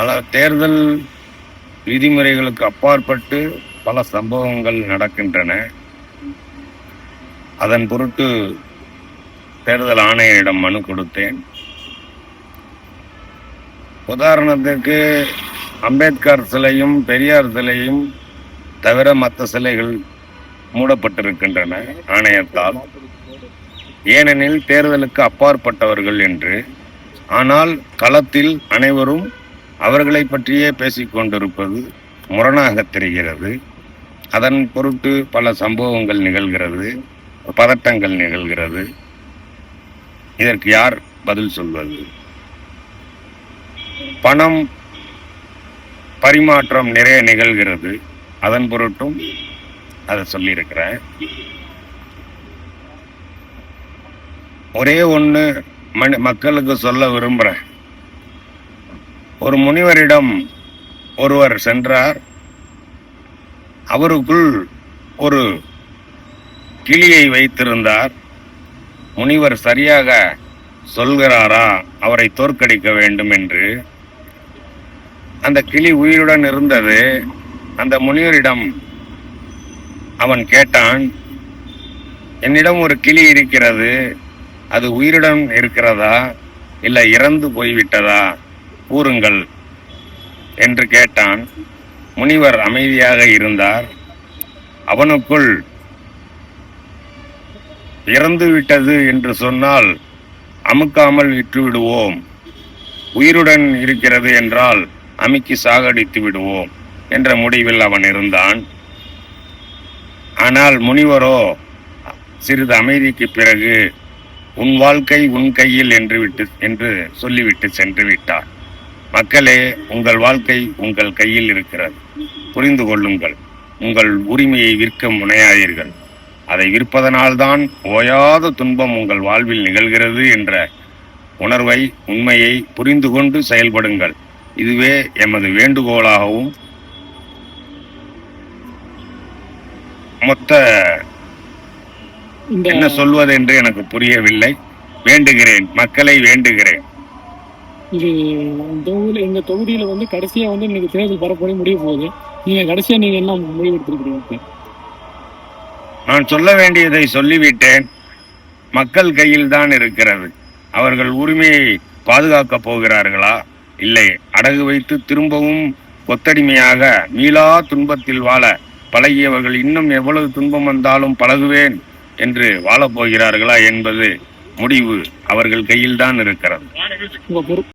பல தேர்தல் விதிமுறைகளுக்கு அப்பாற்பட்டு பல சம்பவங்கள் நடக்கின்றன. அதன் பொருட்டு தேர்தல் ஆணையரிடம் மனு கொடுத்தேன். உதாரணத்துக்கு அம்பேத்கர் சிலையும் பெரியார் சிலையும் தவிர மற்ற சிலைகள் மூடப்பட்டிருக்கின்றன ஆணையத்தால். ஏனெனில் தேர்தலுக்கு அப்பாற்பட்டவர்கள் என்று. ஆனால் களத்தில் அனைவரும் அவர்களை பற்றியே பேசிக்கொண்டிருப்பது முரணாக தெரிகிறது. அதன் பொருட்டு பல சம்பவங்கள் நிகழ்கிறது பதட்டங்கள் நிகழ்கிறது. இதற்கு யார் பதில் சொல்வது? பணம் பரிமாற்றம் நிறைய நிகழ்கிறது. அதன் பொருட்டும் அதை சொல்லியிருக்கிறேன். ஒரே ஒன்று மனி மக்களுக்கு சொல்ல விரும்புகிறேன் ஒரு முனிவரிடம் ஒருவர் சென்றார். அவருக்குள் ஒரு கிளியை வைத்திருந்தார். முனிவர் சரியாக சொல்கிறாரா? அவரை தோற்கடிக்க வேண்டும் என்று அந்த கிளி உயிருடன் இருந்தது. அந்த முனிவரிடம் அவன் கேட்டான் என்னிடம் ஒரு கிளி இருக்கிறது. அது உயிருடன் இருக்கிறதா? இல்லை இறந்து போய்விட்டதா? கூறுங்கள் என்று கேட்டான். முனிவர் அமைதியாக இருந்தார். அவனுக்குள் இறந்துவிட்டது என்று சொன்னால் அமுக்காமல் விட்டுவிடுவோம் உயிருடன் இருக்கிறது என்றால் அமுக்கி சாகடித்து விடுவோம் என்ற முடிவில் அவன் இருந்தான். ஆனால் முனிவரோ சிறிது அமைதிக்கு பிறகு உன் வாழ்க்கை உன் கையில் என்று விட்டு என்று சொல்லிவிட்டு சென்று விட்டார். மக்களே உங்கள் வாழ்க்கை உங்கள் கையில் இருக்கிறது. புரிந்து கொள்ளுங்கள் உங்கள் உரிமையை விற்க முனையாதீர்கள். அதை விற்பதனால்தான் ஓயாத துன்பம் உங்கள் வாழ்வில் நிகழ்கிறது என்ற உணர்வை உண்மையை புரிந்து கொண்டு செயல்படுங்கள். இதுவே எமது வேண்டுகோளாகவும் மொத்த என்ன சொல்வது என்று எனக்கு புரியவில்லை. வேண்டுகிறேன் மக்களை வேண்டுகிறேன். இது தொகுதியில் தொகுதியில வந்து கடைசியா வந்து இன்னைக்கு தேர்தல் பரப்புரை முடிய போகுது. நீங்க கடைசியா நீங்க என்ன முடிவு எடுத்திருக்கிறீங்க? நான் சொல்ல வேண்டியதை சொல்லிவிட்டேன். மக்கள் கையில் தான் இருக்கிறது. அவர்கள் உரிமையை பாதுகாக்கப் போகிறார்களா? இல்லை. அடகு வைத்து திரும்பவும் கொத்தடிமையாக மீளா துன்பத்தில் வாழ பழகியவர்கள் இன்னும் எவ்வளவு துன்பம் வந்தாலும் பழகுவேன் என்று வாழப் போகிறார்களா என்பது முடிவு அவர்கள் கையில் தான் இருக்கிறது.